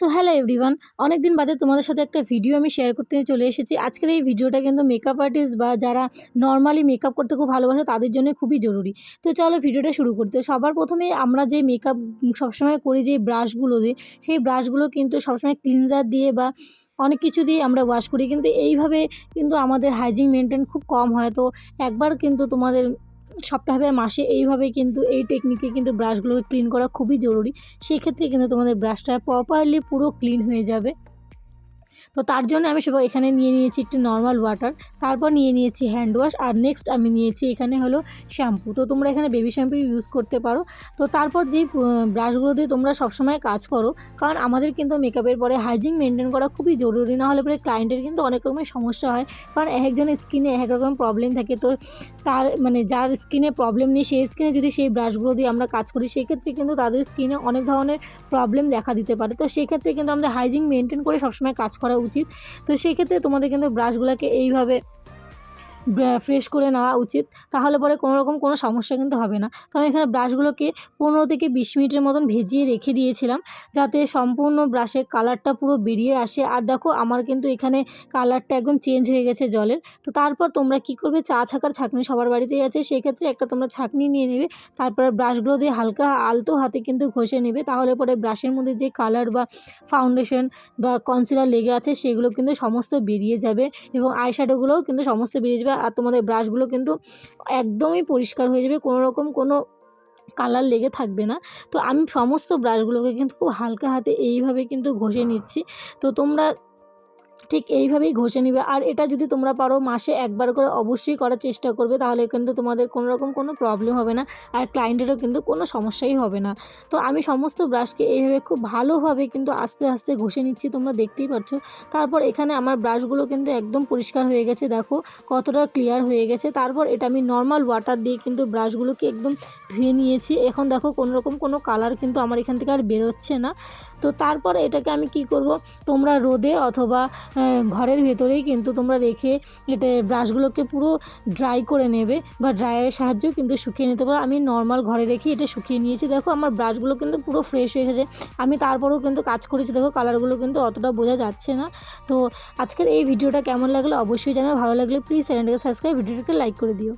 So hello everyone অনেক দিন বাদে তোমাদের সাথে একটা ভিডিও আমি শেয়ার করতে চলে এসেছি। আজকের এই ভিডিওটা কিন্তু মেকআপ আর্টিস্ট বা যারা নর্মালি মেকআপ করতে খুব ভালোবাসে, তাদের জন্য খুবই জরুরি। তো চলো ভিডিওটা শুরু করতে সবার প্রথমে আমরা যে মেকআপ সবসময় করি, যে ব্রাশগুলো দিয়ে সেই ব্রাশগুলো কিন্তু সবসময় ক্লিনজার দিয়ে বা অনেক কিছু দিয়ে আমরা ওয়াশ করি। কিন্তু এইভাবে কিন্তু আমাদের হাইজিন মেনটেন খুব কম হয়। তো একবার কিন্তু তোমাদের সপ্তাহে, মাসে এইভাবে কিন্তু এই টেকনিকে কিন্তু ব্রাশগুলোকে ক্লিন করা খুবই জরুরি। সেক্ষেত্রে কিন্তু তোমাদের ব্রাশটা প্রপারলি পুরো ক্লিন হয়ে যাবে। তো তার জন্য আমি সবাই এখানে নিয়ে নিয়েছি একটি নর্মাল ওয়াটার তারপর নিয়ে নিয়েছি হ্যান্ড ওয়াশ আর নেক্সট আমি নিয়েছি এখানে হলো শ্যাম্পু তো তোমরা এখানে বেবি শ্যাম্পু ইউজ করতে পারো। তো তারপর যেই ব্রাশগুলো দিয়ে তোমরা সবসময় কাজ করো, কারণ আমাদের কিন্তু মেকআপের পরে হাইজিন মেনটেন করা খুবই জরুরি, না হলে পরে ক্লায়েন্টের কিন্তু অনেক রকমের সমস্যা হয়, কারণ এক একজনের স্কিনে এক এক রকম প্রবলেম থাকে। তো তার মানে যার স্কিনে প্রবলেম নেই, সেই স্কিনে যদি সেই ব্রাশগুলো দিয়ে আমরা কাজ করি সেক্ষেত্রে কিন্তু তাদের স্কিনে অনেক ধরনের প্রবলেম দেখা দিতে পারে। তো সেক্ষেত্রে কিন্তু আমাদের হাইজিন মেনটেন করে সবসময় কাজ করা উচিত। তো সেক্ষেত্রে তোমাদের কিন্তু ব্রাশগুলোকে এইভাবে ফ্রেশ করে নেওয়া উচিত। তাহলে পরে কোনো রকম কোনো সমস্যা কিন্তু হবে না। তো আমি এখানে ব্রাশগুলোকে পনেরো থেকে বিশ মিনিটের মতন ভেজিয়ে রেখে দিয়েছিলাম, যাতে সম্পূর্ণ ব্রাশের কালারটা পুরো বেরিয়ে আসে। আর দেখো, আমার কিন্তু এখানে কালারটা একদম চেঞ্জ হয়ে গেছে জলের। তো তারপর তোমরা কি করবে? চা ছাকার ছাঁকনি সবার বাড়িতেই আছে। সেক্ষেত্রে একটা তোমরা ছাঁকনি নিয়ে নেবে। তারপরে ব্রাশগুলো দিয়ে হালকা আলতো হাতে কিন্তু ঘষে নেবে। তাহলে পরে ব্রাশের মধ্যে যে কালার বা ফাউন্ডেশন বা কনসিলার লেগে আছে, সেগুলো কিন্তু সমস্ত বেরিয়ে যাবে এবং আইশ্যাডোগুলোও কিন্তু সমস্ত বেরিয়ে যাবে। আর তোমাদের ব্রাশগুলো কিন্তু একদমই পরিষ্কার হয়ে যাবে কোনো রকম কোনো কালার লেগে থাকবে না। তো আমি সমস্ত ব্রাশগুলোকে কিন্তু খুব হালকা হাতে এইভাবে কিন্তু ঘষে নিচ্ছি। তো তোমরা ঠিক এইভাবেই ঘষে নিবে। আর এটা যদি তোমরা পারো মাসে একবার করে অবশ্যই করার চেষ্টা করবে, তাহলে কিন্তু তোমাদের কোনো রকম কোনো প্রবলেম হবে না আর ক্লায়েন্টেরও কিন্তু কোনো সমস্যাই হবে না। তো আমি সমস্ত ব্রাশকে এইভাবে খুব ভালোভাবে কিন্তু আস্তে আস্তে ঘষে নিচ্ছি, তোমরা দেখতেই পাচ্ছ তারপর এখানে আমার ব্রাশগুলো কিন্তু একদম পরিষ্কার হয়ে গেছে, দেখো কতটা ক্লিয়ার হয়ে গেছে। তারপর এটা আমি নর্মাল ওয়াটার দিয়ে কিন্তু ব্রাশগুলোকে একদম ধুয়ে নিয়েছি। এখন দেখো কোনো রকম কোনো কালার কিন্তু আমার এখান থেকে আর বেরোচ্ছে না। তো তারপর এটাকে আমি কি করব, তোমরা রোদে অথবা ঘরের ভেতরেই কিন্তু তোমরা রেখে এটা ব্রাশগুলোকে পুরো ড্রাই করে নেবে বা ড্রায়ারের সাহায্যেও কিন্তু শুকিয়ে নিতে পারো। আমি নর্মাল ঘরে রেখে এটা শুকিয়ে নিয়েছি। দেখো, আমার ব্রাশগুলো কিন্তু পুরো ফ্রেশ হয়ে গেছে। আমি তারপরেও কিন্তু কাজ করেছি। দেখো কালারগুলো কিন্তু অতটা বোঝা যাচ্ছে না। তো আজকের এই ভিডিওটা কেমন লাগল অবশ্যই জানাবে ভালো লাগলে প্লিজ চ্যানেলটাকে সাবস্ক্রাইব ভিডিওটাকে লাইক করে দিও।